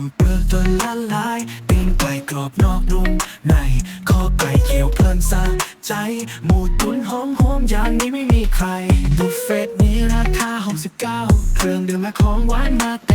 มเปลือกจนละลายปิ้งไก่กรอบนอกนุ่มในคอไก่เคี่ยวเพลินสะใจ หมูตุ๋นหอมหอมอย่างนี้ไม่มีใครบุฟเฟ่ต์นี้ราคา 69 เครื่องดื่มและของหวานมาก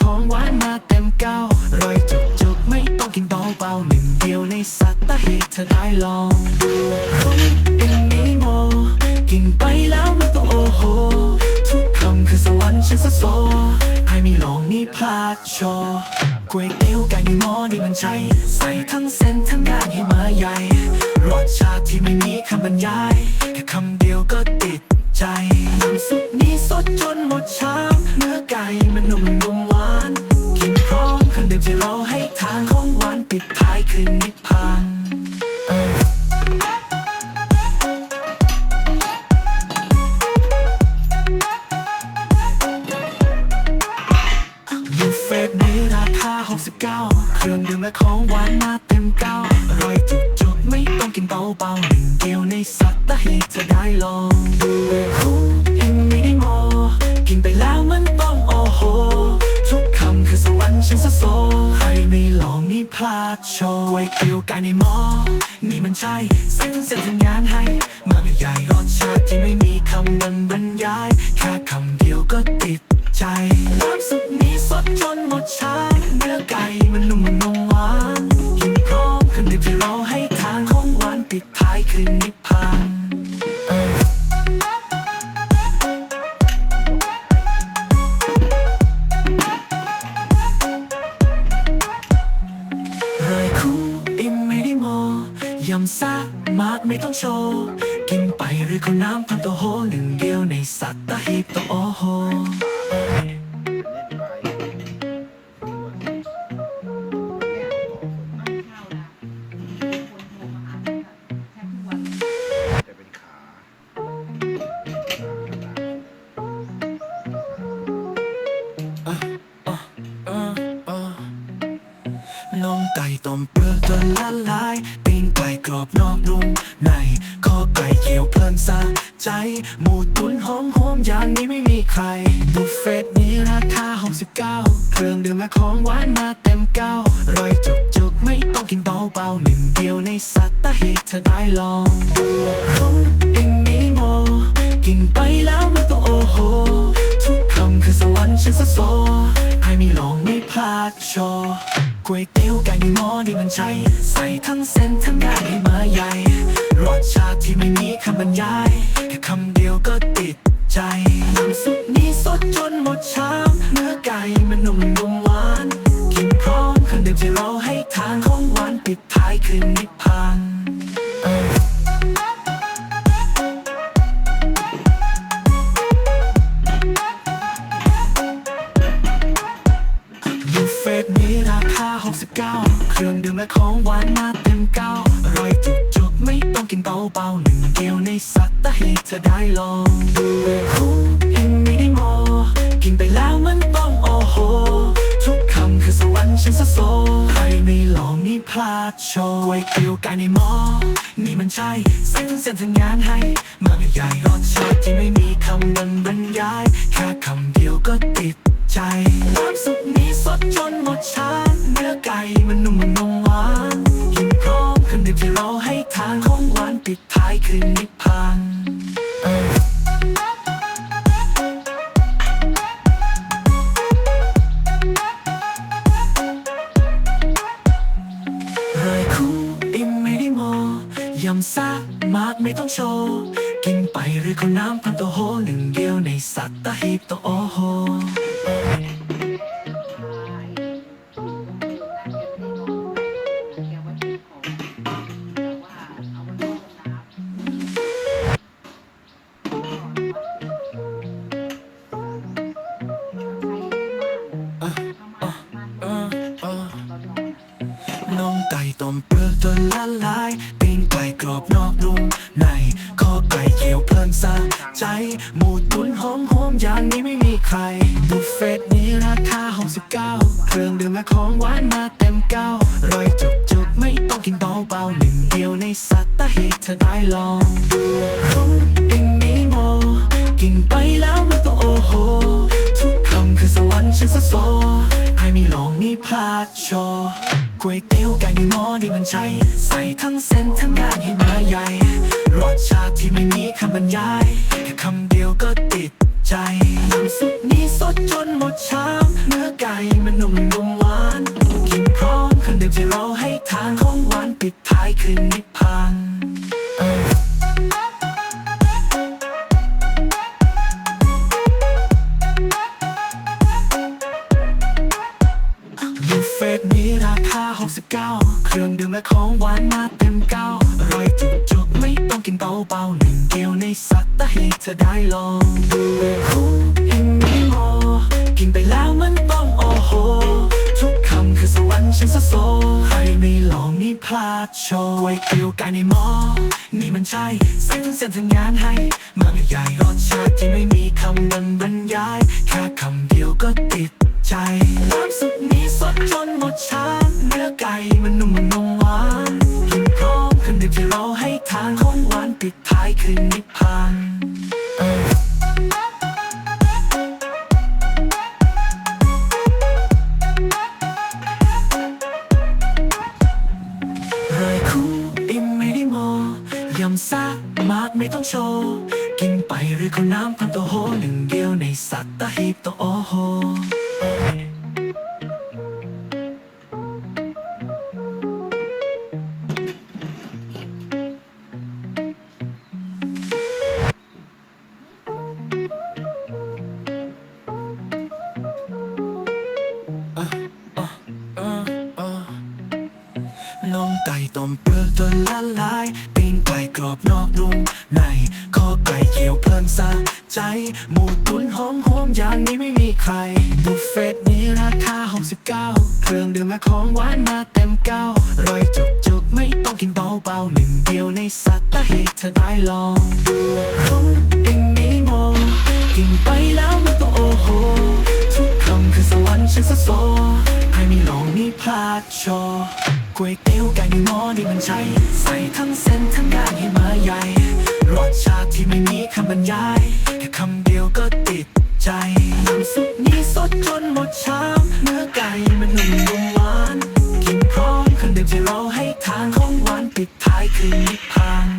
ของหวานมาเต็มเก้ารอยจุกจุกๆไม่ต้องกินเบาๆหนึ่งเดียวในสัตหีบเธอได้ลองคุณเองนี้โมกินไปแล้วไม่ต้องโอ้โห ทุกคำคือสวรรค์ฉันสะโซให้มีลองนี่พลาดโชว์ก๋วยเตี๋ยวไก่ในหม้อนี่มันใช่ใส่ทั้งเส้นทั้งงานให้มาใหญ่รสชาติที่ไม่มีคำบรรยายแค่คำเดียวก็ ใจ น้ำซุปนี้สดจนหมดชามเนื้อไก่มันนุ่มนุ่มหวานกินพร้อมเครื่องดื่มที่เราให้ทานของหวานปิดท้ายคือนิพพานเออบุฟเฟ่ต์นี้ราคา 69 เครื่องดื่มและของหวานมาเต็มเก้าอร่อยจุกจุกๆไม่ต้องกินเบาๆหนึ่งเดียว ในสัตหีบจะได้ลองดูคุ้มเองไม่ได้มอกินไปแล้วมันต้องโอ้โห ทุกคำคือสวรรค์ฉันสะโซใครไม่ลองนี่พลาดโชว์ไว้เกี่ยวกันในหมอนี่มันใช่เส้นเส้นทำงานให้มาไม่ใหญ่รสชาติที่ไม่มีคำบรรบรรยาย แค่คำเดียวก็ติดใจน้ำซุปนี้สดจนหมดชามเนื้อไก่มันนุ่มนุ่มหวานกินพร้อมเครื่องดื่มที่เราให้ทานของหวานปิดท้ายคือนิพพาน ไป ที่ไม่มีคำบรรยายแค่คำเดียวก็ติดใจน้ำซุปนี้สดจนหมดชามเนื้อไก่มันนุ่มนุ่มหวาน กินพร้อมเครื่องดื่มที่เราให้ทานของหวานปิดท้ายคือนิพพานบุฟเฟ่ต์นี้ราคา 69 เครื่องดื่มและของหวานมาเต็มเก้า เบาๆหนึ่งเดียวในสัตว์ให้เธอได้ลองดูคุ้มเองไม่ได้มอ กินไปแล้วมันต้องโอ้โห ทุกคำคือสวรรค์ฉันสะโซใครไม่ลองนี่พลาดโชว์ไว้เกี่ยวกันในหมอ นี่มันใช่เส้นเส้นทำงานให้มาไม่ใหญ่รสชาติที่ไม่มีคำบรรบรรยาย แค่คำเดียวก็ติดใจน้ำซุปนี้สดจนหมดชาเนื้อไก่มันนุ่มมันนมหวานกินพร้อมเครื่องดื่มที่เราให้ ปิดท้ายคือนิพพานเออเรยคู่อิ่มไม่ได้มอยำซ่ามากไม่ต้องโชว์ กินไปหรือข้าวน้ำพันตัวโห ในคอไก่เคี่ยวเพลินสะใจ หมูตุ๋นหอมหอมอย่างนี้ไม่มีใครบุฟเฟ่ต์นี้ราคา 69 เครื่องดื่มและของหวานมาเต็มเก้าร่อยจุกจุกไม่ต้องกินเบาเบาหนึ่งเดียวในสัตว์ตะให้เธอได้ลองคุ้เองนี้โมกินไปแล้วมันก็โอ้โห ทุกคำคือสวรรค์ฉันสะโซใครม่ลองนี่พลาดโชว์ ก๋วยเตี๋ยวไก่ในหม้อนี่มันใช่ใส่ทั้งเส้นทั้งงานให้มาใหญ่ รสชาติที่ไม่มีคำบรรยายแค่คำเดียวก็ติดใจน้ำซุปนี้สดจนหมดชามเนื้อไก่มันนุ่มนุ่มหวานกินพร้อมเครื่องดื่มที่เราให้ทานของหวานปิดท้ายคืนนิพพาน ตนี้ราคา 69 เครื่องดื่มและของหวานมาเต็มเก้าอร่อยจุกจุกไม่ต้องกินเบาเบาๆหนึ่งเดียวในสัตว์ตะให้เธอได้ลองดูเลยคุ้มเองไม่มอกินไปแล้วมันต้องโอ้โห ทุกคำคือสวรรค์ฉันสะโซใครไม่ลองนี่พลาดโชว์ไว้เกลียวกันในหม้อนี่มันใช่เส้นเส้นทำงานให้มาไม่ใหญ่รสชาติที่ไม่มีคำบรรยาย แค่คำเดียวก็ติด ใจน้ำซุปนี้สดจนหมดชามเนื้อไก่มันนุ่มมันนมหวานกินพร้อมเครื่องดื่มที่เราให้ทานของหวานปิดท้ายคือนิพพานเออเรยคู่อิ่มไม่ได้มอยำซ่ามากไม่ต้องโชว์ กินไปหรือข้าวน้ำพันตัวโหหนึ่งเดียวในสัตตหีบตัวโอโห ฉันสะโซใครไม่ลองนี่พลาดโชว์ก๋วยเตี๋ยวไก่ในหม้อนี่มันใช่ ใส่ทั้งเส้นทั้งงานให้มาใหญ่รสชาติที่ไม่มีคำบรรยาย แค่คำเดียวก็ติดใจน้ำซุปนี้สดจนหมดชามเนื้อไก่มันนุ่มนุ่มหวาน กินพร้อมเครื่องดื่มที่เราให้ทานของหวานปิดท้ายคือนิพพาน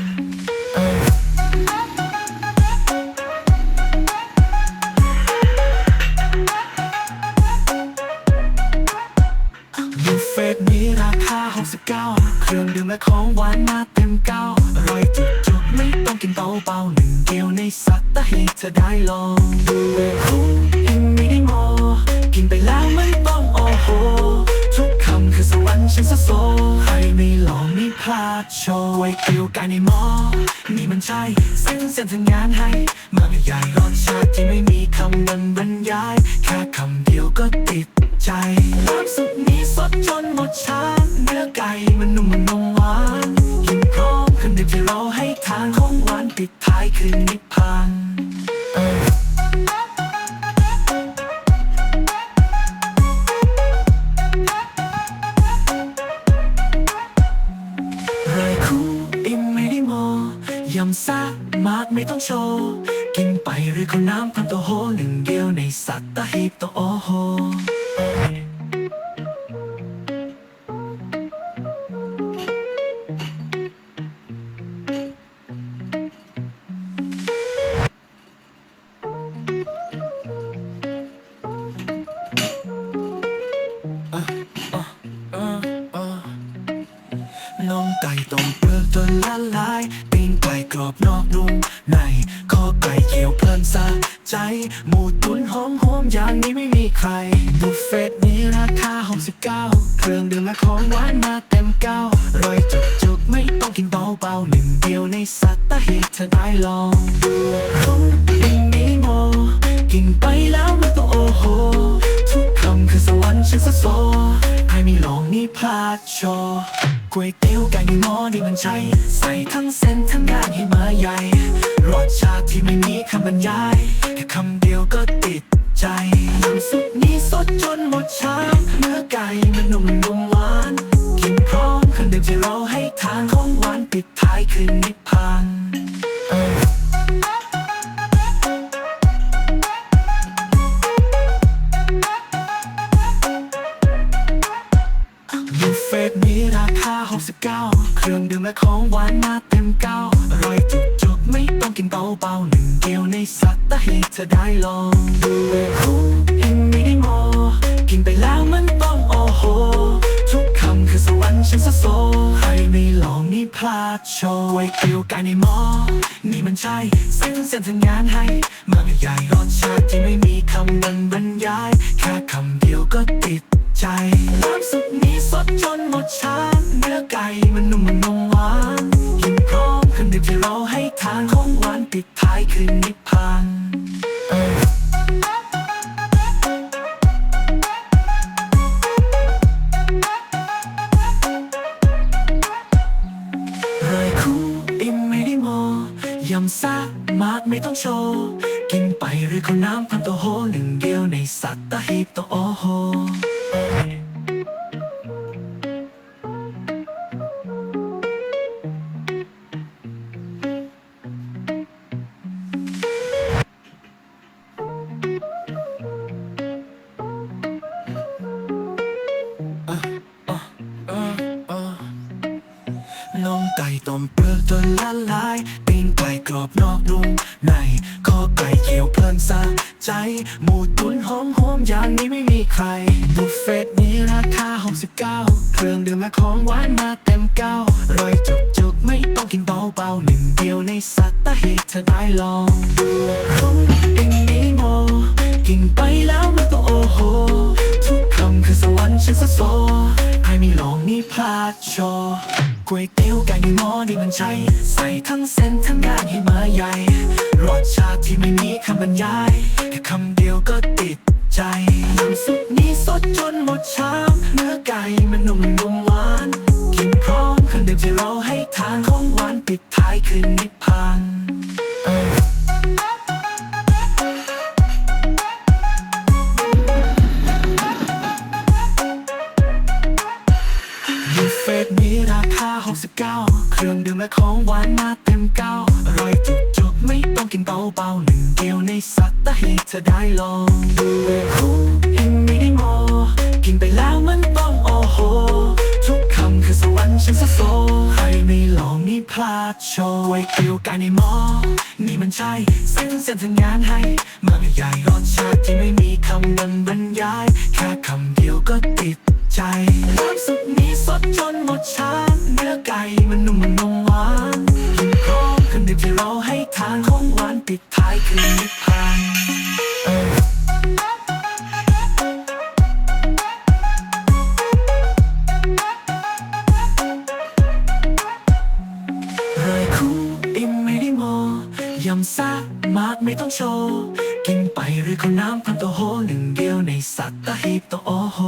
เครื่องดื่มและของหวานมาเต็มเก้าอร่อยจุกจุกไม่ต้องกินเบาเบาหนึ่งเดียวในสัตว์ให้เธอได้ลองดูคุ้มยังไม่ได้มอกินไปแล้วไม่ต้องโอ้โห ทุกคำคือสวรรค์ฉันสะโซใครไม่ลองไม่พลาดโชว์ไว้เกลียวกันในหมอนี่มันใช่เส้นเส้นทำงานให้มาไม่ใหญ่รสชาติที่ไม่มีคำบรรยาย แค่คำเดียวก็ติด ใจน้ำซุปนี้สดจนหมดชามเนื้อไก่มันนุ่มมันนมหวานกินพร้อมเครื่องดื่มที่เราให้ทานของหวานปิดท้ายคือนิพพานเออรายคู่อิ่มไม่ได้มอยำซ่บมากไม่ต้องโชว์กินไปหรือข้าน้ำพันตัวโหหนึ่งเดียวในสัตว์ตะหีบตัวโอโห พพานเออบุฟเฟ่ต์นี้ราคา 69 เครื่องดื่มและของหวานมาเต็มเก้าอร่อยจุกจุกไม่ต้องกินเบาเบาๆหนึ่งเดียวในสัตว์ตะให้เธอได้ลองดูเลยคุ้มยังไม่ได้มอกินไปแล้วมันต้องโอ้โห ฉันสะโซใครไม่ลองนี่พลาดโชว์ไว้เกลียวกันในหมอนี่มันใช่เส้นเส้นทำงานให้มาไม่ใหญ่รสชาติที่ไม่มีคำบรรบรรยาย แค่คำเดียวก็ติดใจน้ำซุปนี้สดจนหมดชามเนื้อไก่มันนุ่มมันนมหวานกินพร้อมเครื่องดื่มที่เราให้ทานของหวานปิดท้ายคือนิพพานำแซ่บมากไม่ต้องโชว์กินไปหรือข้าน้ำพันตัวโหหนึ่งเดียวในสัตว์ตะหีบตัวโอโห เบาๆหนึ่งเดียวในสัตตะให้เธอได้ลองผมเองนี้โมกินไปแล้วมันต้องโอ้โห ทุกคำคือสวรรค์ฉันสะโซใครไม่ลองนี่พลาดโชว์ก๋วยเตี๋ยวไก่หม้อนี่มันใช่ ใส่ทั้งเส้นทั้งงานให้มาใหญ่รสชาติที่ไม่มีคำบรรยาย แค่คำเดียวก็ติดใจน้ำซุปนี้สดจนหมดชาม เนื้อไก่มันนุ่มนุ่มหวานน เครื่องดื่มที่เราให้ทานของหวานปิดท้ายคือนิพพานเออบุฟเฟ่ต์นี้ราคา 69 เครื่องดื่มและของหวานมาเต็มเก้าอร่อยจุกจุกๆไม่ต้องกินเบาเบาๆหนึ่งเดียวในสัตว์ตะให้เธอได้ลองดูเลยคุ้ม พลาดโชว์ไว้เกลียวกันในมอนี่มันใช่เส้นเส้นทำงานให้มาไม่ใหญ่รสชาติที่ไม่มีคำบรรบรรยาย แค่คำเดียวก็ติดใจใจน้ำซุปนี้สดจนหมดชามเนื้อไก่มันนุ่มมันนมหวานกินพร้อมคนเดื่มที่เราให้ทานของหวานปิดท้ายคือนิพ ซะมากไม่ต้องโชว์ กินไปหรือข้าน้ำพันตัวโหหนึ่งเดียวในสัตว์ตะหีบตัวโอโห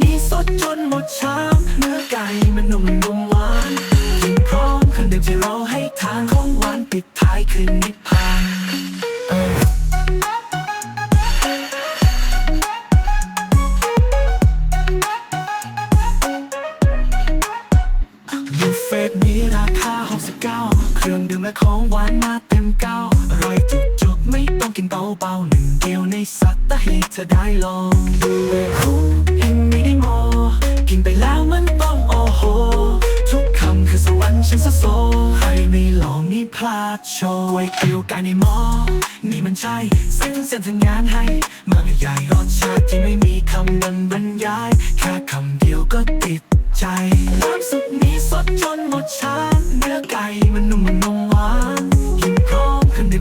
นี้สดจนหมดชามเนื้อไก่มันนุ่มนุ่มหวานกินพร้อมเครื่องดื่มที่เราให้ทานของหวานปิดท้ายคือนิพพาน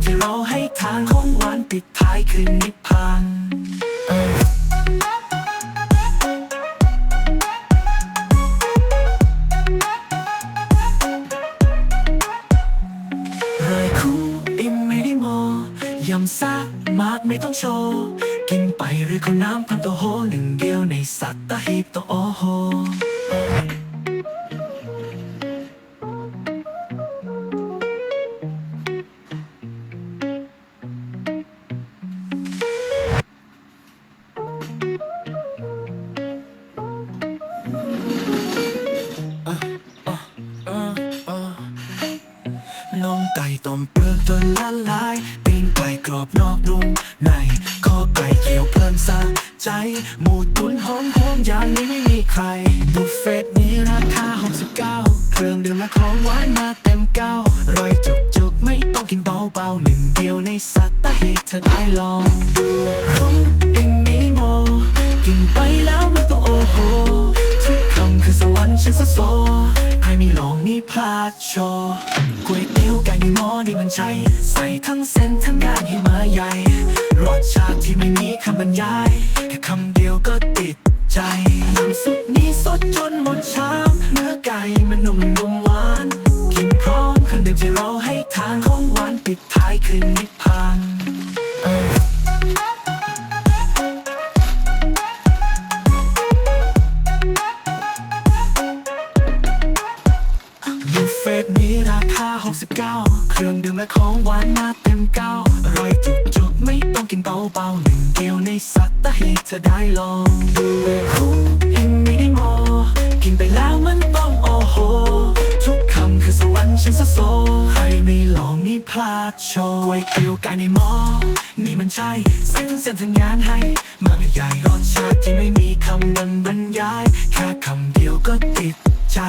ที่เราให้ทานของหวานปิดท้ายคืนนิพพาน หมูตุ๋นหอมหอมอย่างนี้ไม่มีใคร บุฟเฟ่ต์นี้ราคา 69 เครื่องดื่มและของหวานมาเต็มเก้าร่อยจุกจุกไม่ต้องกินเบาเบาหนึ่งเดียวในสัตตะให้เธอได้ลองผมเองมีโมกินไปแล้วมันต้องโอ้โห ฉันสะโซใครไม่ลองนี่พลาดโชว์ก๋วยเตี๋ยวไก่ในหม้อนี่มันใช่ใส่ทั้งเส้นทั้งงานให้มาใหญ่รสชาติที่ไม่มีคำบรรยาย แค่คำเดียวก็ติดใจน้ำซุปนี้สดจนหมดชามเนื้อไก่มันนุ่มนุ่มหวาน กินพร้อมเครื่องดื่มที่เราให้ทานของหวานปิดท้ายคือนิพพาน ตนี้ราคา 69 เครื่องดื่มและของหวานมาเต็มเก้าอร่อยจุกจุกไม่ต้องกินเบาๆหนึ่งเดียวในสัตตห้เธอได้ลองดูเลยคุ้มเองไม่ได้มอกินไปแล้วมันต้องโอ้โห ทุกคำคือสวรรค์ฉันสะโซใครไม่ลองนี่พลาดโชว์ไว้เกี่ยวกันในหมอนี่มันใช่เส้นเส้นทำงานให้มาใหญ่รสชาติที่ไม่มีคำมันบรรยาย แค่คำเดียวก็ติด ใจ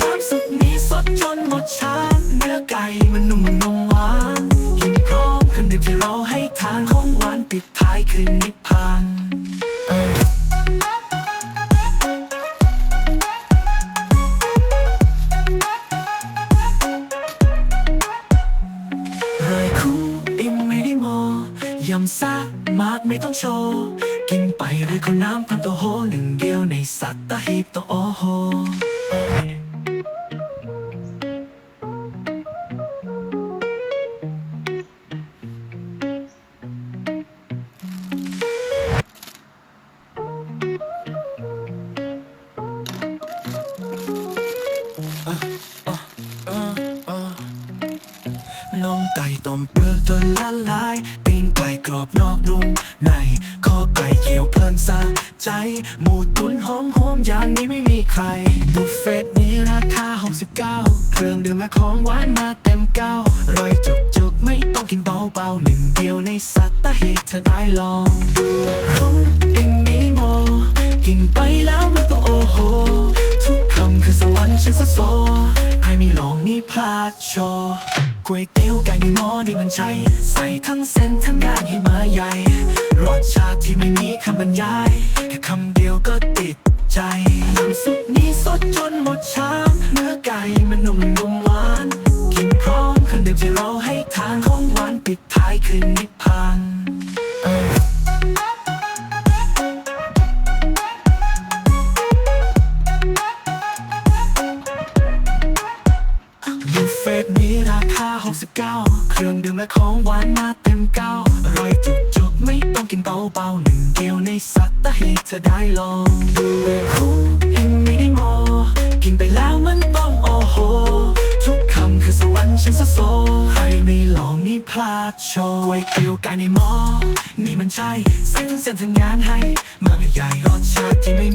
น้ำซุปนี้สดจนหมดชามเนื้อไก่มันนุ่มมันนมหวานกินพร้อมเครื่องดื่มที่เราให้ทานของหวานปิดท้ายคือนิพพานเออรายคู่อิ่มไม่ได้มอยำซ่ามากไม่ต้องโชว์กินไปหรือข้าน้ำพันตัวโหหนึ่งเดียวในสัตตหีบตัวโอโห ก๋วยเตี๋ยวไก่หม้อนี่มันใช่ ใส่ทั้งเส้นทั้งงางให้มาใหญ่ รสชาติที่ไม่มีคำบรรยาย แค่คำเดียวก็ติดใจน้ำซุปนี้สดจนหมดชามเนื้อไก่มันนุ่มนุ่มหวาน กินพร้อมเครื่องดื่มที่เราให้ทานของหวานปิดท้ายคืนนิพพาน นี้ราคา 69 เครื่องดื่มและของหวานมาเต็มเก้าอร่อยจุกจุกไม่ต้องกินเบาๆหนึ่งเดียวในสัตหีบจะได้ลองดูเลยคุ้มเองไม่ได้มอกินไปแล้วมันต้องโอ้โห ทุกคำคือสวรรค์ฉันสะโซใครไม่ลองนี่พลาดโชว์ก๋วยเตี๋ยวไก่ในหม้อนี่มันใช่เส้นเส้นทำงานให้มาใหญ่รสชาติที่ไม่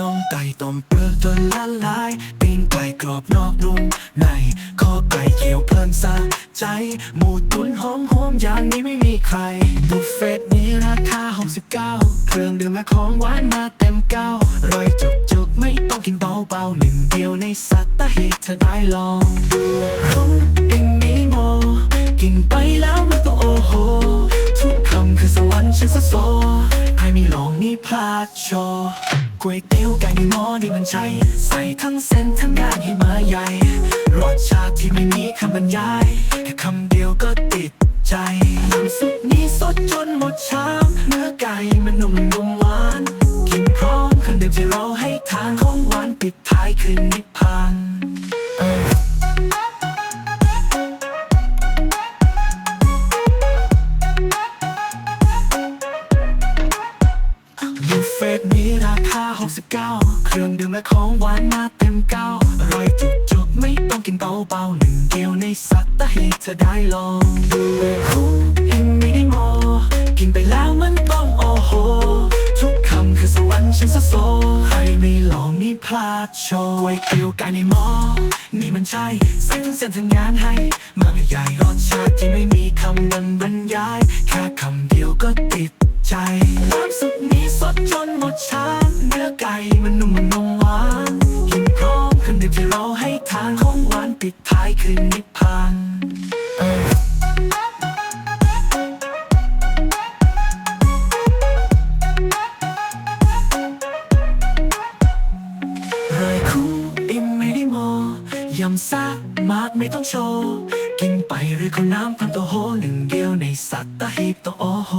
น้องไก่ต้มเปลือกจนละลายปิ้งไก่กรอบนอกนุ่มในข้อไก่เคี่ยวเพลินสะใจ หมูตุ๋นหอมหอมอย่างนี้ไม่มีใครบุฟเฟ่ต์นี้ราคา 69 เครื่องดื่มและของหวานมาเต็มเก้าร่อยจุกจุกไม่ต้องกินเบาเบาๆหนึ่งเดียวในสัตหีบเธอได้ลองผมเองมีโมกินไปแล้วมันก็โอ้โห ทุกคำคือสวรรค์ฉันสะโซใครไม่ลองนี่พลาดโชว์ ก๋วยเตี๋ยวไก่ในหม้อนี่มันใช่ใส่ทั้งเส้นทั้งงานให้มาใหญ่รสชาติที่ไม่มีคำบรรยายแค่คำเดียวก็ติดใจน้ำซุปนี้สดจนหมดชามเนื้อไก่มันนุ่มนุ่มหวานกินพร้อมเครื่องดื่มที่เราให้ทานของหวานปิดท้ายคืนนิพพาน 69 เครื่องดื่มและของหวานมาเต็มเก้าอร่อยจุกจุกๆไม่ต้องกินเบาเบาๆหนึ่งเดียวในสัตหีบเธอได้ลองดูเลยคุ้มเองไม่ได้มอกินไปแล้วมันต้องโอ้โห ทุกคำคือสวรรค์ฉันสะโซใครไม่ลองนี่พลาดโชว์ก๋วยเตี๋ยวไก่ในหมอนี่มันใช่เส้นเส้นทำงานให้มาใหญ่รสชาติที่ไม่มีคำบรรบรรยาย แค่คำเดียวก็ติด ใจน้ำซุปนี้สดจนหมดชามเนื้อไก่มันนุ่มมันนมหวานกินพร้อมเครื่องดื่มที่เราให้ทานของหวานปิดท้ายคือนิพพานเออรายคู่อิ่มไม่ได้มอยำซ่ามากไม่ต้องโชว์กินไปหรือข้าน้ำพันตัวโหหนึ่งเดียวในสัตหีบตัวโอโห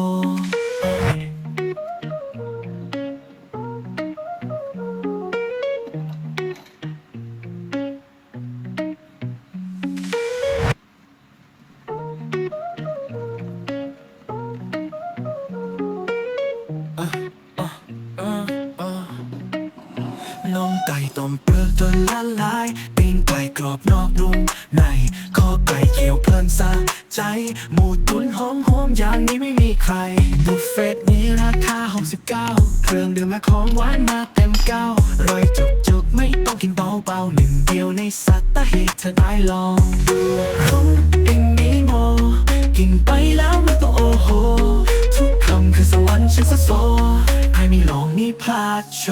ดโช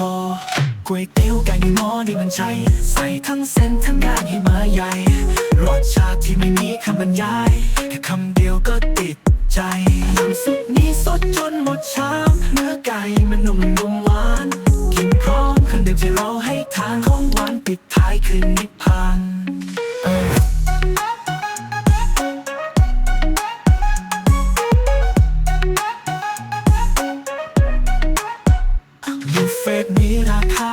ก๋วยเตี๋ยวไก่หม้อนี่มันใช่ใส่ทั้งเส้นทั้งงานให้มาใหญ่รสชาติที่ไม่มีคำบรรยายแค่คำเดียวก็ติดใจน้ำซุปนี้สดจนหมดชามเนื้อไก่มันนุ่มนุ่มหวานกินพร้อมเครื่องดื่มที่เราให้ทานของหวานปิดท้ายคือนิพพาน ต์นี้ราคา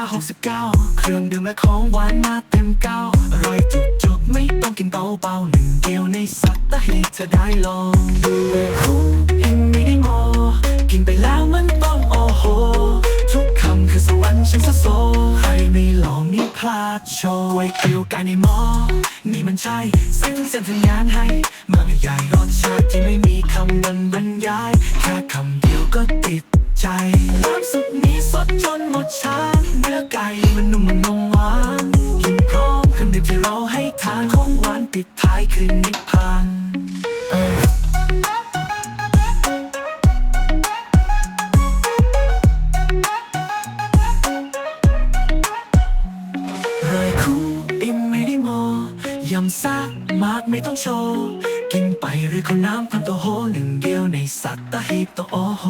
69 เครื่องดื่มและของหวานมาเต็มเก้าอร่อยจุกจุกๆไม่ต้องกินเบาๆหนึ่งเดียวในสัตหีบเธอได้ลองดูเลยคุ้มเองไม่ได้งอกินไปแล้วมันต้องโอ้โห ทุกคำคือสวรรค์ฉันสะโซใครไม่ลองนี่พลาดโชว์ก๋วยเตี๋ยวไก่ในหมอนี่มันใช่เส้นเส้นทำงานให้มาใหญ่รสชาติที่ไม่มีคำบรรบรรยายแค่คำเดียวก็ติด ใจน้ำซุปนี้สดจนหมดชามเนื้อไก่มันนุ่มมันนมหวานกินพร้อมเครื่องดื่มที่เราให้ทานของหวานปิดท้ายคือนิพพานเออรายคู่อิ่มไม่ได้มอยำซ่ามากไม่ต้องโชว์ กินไปหรือข้าน้ำพันตัวโหหนึ่งเดียวในสัตหีบตัวโอโห